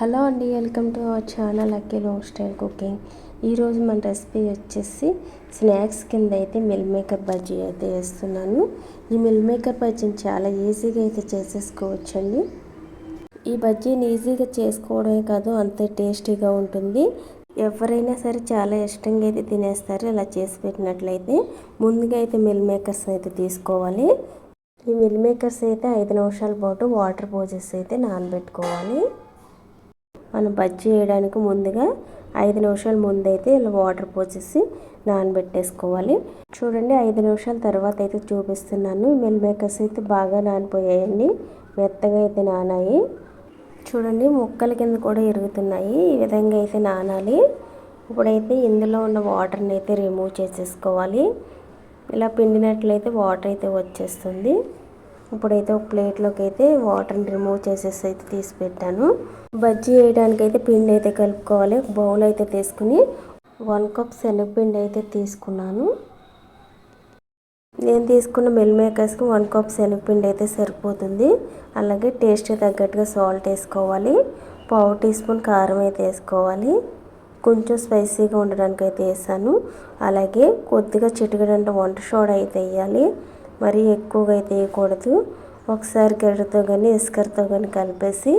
Hello అండి welcome to our channel అక్కే home style cooking. ఈరోజు మన రెసిపీ వచ్చేసి స్నాక్స్ కింద అయితే మిల్ మేకర్ బజ్జీ అయితే వేస్తున్నాను ఈ మిల్ మేకర్ బజ్జీని చాలా ఈజీగా అయితే చేసేసుకోవచ్చండి. ఈ బజ్జీని ఈజీగా చేసుకోవడమే కాదు అంతే టేస్టీగా ఉంటుంది. ఎవరైనా సరే చాలా ఇష్టంగా అయితే తినేస్తారు ఇలా చేసి పెట్టినట్లయితే. ముందుగా అయితే మిల్ మేకర్స్ అయితే తీసుకోవాలి. ఈ మిల్ మేకర్స్ అయితే ఐదు నిమిషాల పాటు వాటర్ పోసేసి అయితే నానబెట్టుకోవాలి. మనం బజ్జీ వేయడానికి ముందుగా ఐదు నిమిషాల ముందైతే ఇలా వాటర్ పోసేసి నానబెట్టేసుకోవాలి. చూడండి ఐదు నిమిషాల తర్వాత అయితే చూపిస్తున్నాను. మిల్ మేకర్స్ అయితే బాగా నానిపోయాయండి. మెత్తగా అయితే నానాయి. చూడండి ముక్కల కింద కూడా ఇరుగుతున్నాయి. ఈ విధంగా అయితే నానాలి. ఇప్పుడైతే ఇందులో ఉన్న వాటర్ని అయితే రిమూవ్ చేసేసుకోవాలి. ఇలా పిండినట్లయితే వాటర్ అయితే వచ్చేస్తుంది. ఇప్పుడైతే ఒక ప్లేట్లోకి అయితే వాటర్ని రిమూవ్ చేసేసి అయితే తీసి పెట్టాను. బజ్జీ వేయడానికి అయితే పిండి అయితే కలుపుకోవాలి. బౌల్ అయితే తీసుకుని వన్ కప్ శనగపిండి అయితే తీసుకున్నాను. నేను తీసుకున్న మిల్ మేకర్స్కి వన్ కప్ శనగపిండి అయితే సరిపోతుంది. అలాగే టేస్ట్ తగ్గట్టుగా సాల్ట్ వేసుకోవాలి. పావు టీ స్పూన్ కారం అయితే వేసుకోవాలి. కొంచెం స్పైసీగా ఉండడానికి అయితే వేసాను. అలాగే కొద్దిగా చిటికడంటే వంట సోడా అయితే వేయాలి. మరీ ఎక్కువగా అయితే వేయకూడదు. ఒకసారి గరిటతో కానీ ఇసుకరితో కానీ కలిపేసి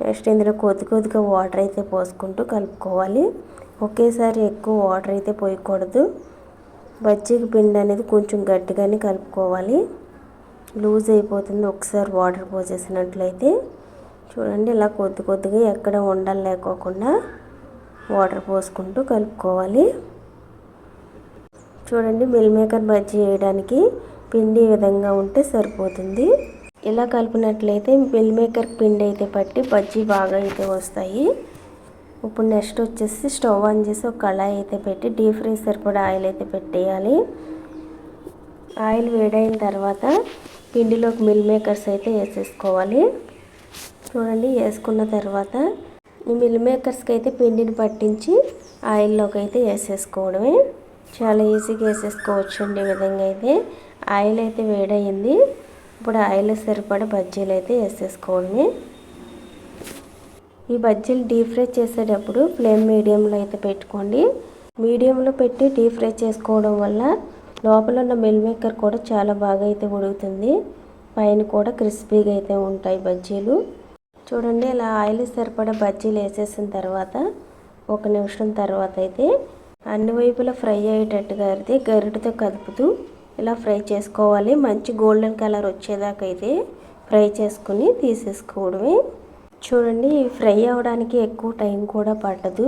నెక్స్ట్ ఇందులో కొద్ది కొద్దిగా వాటర్ అయితే పోసుకుంటూ కలుపుకోవాలి. ఒకేసారి ఎక్కువ వాటర్ అయితే పోయకూడదు. బజ్జీకి పిండి అనేది కొంచెం గట్టిగానే కలుపుకోవాలి. లూజ్ అయిపోతుంది ఒకసారి వాటర్ పోసేసినట్లయితే. చూడండి ఇలా కొద్ది కొద్దిగా ఎక్కడ ఉండలు లేకోకుండా వాటర్ పోసుకుంటూ కలుపుకోవాలి. చూడండి మిల్ మేకర్ బజ్జీ వేయడానికి పిండి ఈ విధంగా ఉంటే సరిపోతుంది. ఇలా కలిపినట్లయితే మిల్ మేకర్ పిండి అయితే పట్టి బజ్జీ బాగా అయితే వస్తాయి. ఇప్పుడు నెక్స్ట్ వచ్చేసి స్టవ్ ఆన్ చేసి ఒక కళాయి అయితే పెట్టి డీప్ ఫ్రై సరిపడా ఆయిల్ అయితే పెట్టేయాలి. ఆయిల్ వేడైన తర్వాత పిండిలోకి మిల్ మేకర్స్ అయితే వేసేసుకోవాలి. చూడండి వేసుకున్న తర్వాత ఈ మిల్ మేకర్స్కి అయితే పిండిని పట్టించి ఆయిల్లోకి అయితే వేసేసుకోవడమే. చాలా ఈజీగా వేసేసుకోవచ్చు అండి ఈ విధంగా అయితే. ఆయిల్ అయితే వేడయింది. ఇప్పుడు ఆయిల్ సరిపడ బజ్జీలు అయితే వేసేసుకోవడమే ఈ బజ్జీలు డీప్ ఫ్రై చేసేటప్పుడు ఫ్లేమ్ మీడియంలో అయితే పెట్టుకోండి. మీడియంలో పెట్టి డీప్ ఫ్రై చేసుకోవడం వల్ల లోపల ఉన్న మిల్ మేకర్ కూడా చాలా బాగా అయితే ఉడుగుతుంది పైన కూడా క్రిస్పీగా అయితే ఉంటాయి బజ్జీలు. చూడండి ఇలా ఆయిల్ సరిపడా బజ్జీలు వేసేసిన తర్వాత ఒక నిమిషం తర్వాత అయితే అన్ని వైపులా ఫ్రై అయ్యేటట్టుగా అయితే గరిటతో కదుపుతూ ఇలా ఫ్రై చేసుకోవాలి. మంచి గోల్డెన్ కలర్ వచ్చేదాకా అయితే ఫ్రై చేసుకుని తీసేసుకోవడమే. చూడండి ఫ్రై అవ్వడానికి ఎక్కువ టైం కూడా పట్టదు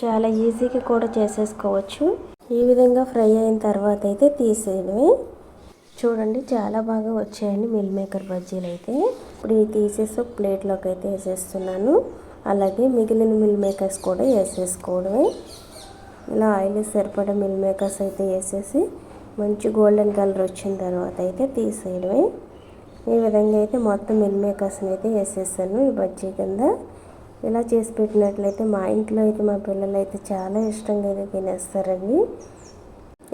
చాలా ఈజీగా కూడా చేసేసుకోవచ్చు. ఈ విధంగా ఫ్రై అయిన తర్వాత అయితే తీసేయడమే. చూడండి చాలా బాగా వచ్చాయండి మిల్ మేకర్ బజ్జీలు అయితే. ఇప్పుడు ఇవి తీసేసి ఒక ప్లేట్లోకి అయితే వేసేస్తున్నాను. అలాగే మిగిలిన మిల్ మేకర్స్ కూడా వేసేసుకోవడమే. ఇలా ఆయిల్ సరిపడా మిల్ మేకర్స్ అయితే వేసేసి మంచి గోల్డెన్ కలర్ వచ్చిన తర్వాత అయితే తీసేయడమే. ఈ విధంగా అయితే మొత్తం మిల్ మేకర్స్ని అయితే వేసేసాను ఈ బజ్జీ కింద. ఇలా చేసి పెట్టినట్లయితే మా ఇంట్లో అయితే మా పిల్లలు అయితే చాలా ఇష్టంగా అయితే తినేస్తారండి.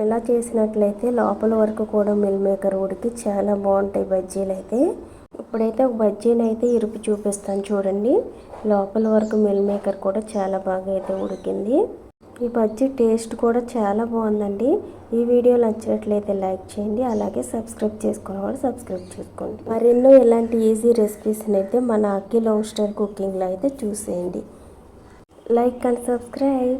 ఇలా చేసినట్లయితే లోపల వరకు కూడా మిల్ మేకర్ ఉడికి చాలా బాగుంటాయి బజ్జీలు అయితే. ఇప్పుడైతే ఒక బజ్జీని అయితే ఇరుపు చూపిస్తాను చూడండి. లోపల వరకు మిల్ మేకర్ కూడా చాలా బాగా అయితే ఉడికింది. ఈ బజ్జీ టేస్ట్ కూడా చాలా బాగుందండి. ఈ వీడియో నచ్చినట్లయితే లైక్ చేయండి అలాగే సబ్స్క్రైబ్ చేసుకున్న వాళ్ళు సబ్స్క్రైబ్ చేసుకోండి. మరెన్నో ఇలాంటి ఈజీ రెసిపీస్ని అయితే మన అక్కి లవ్ కుకింగ్లో అయితే చూసేయండి. Like and subscribe.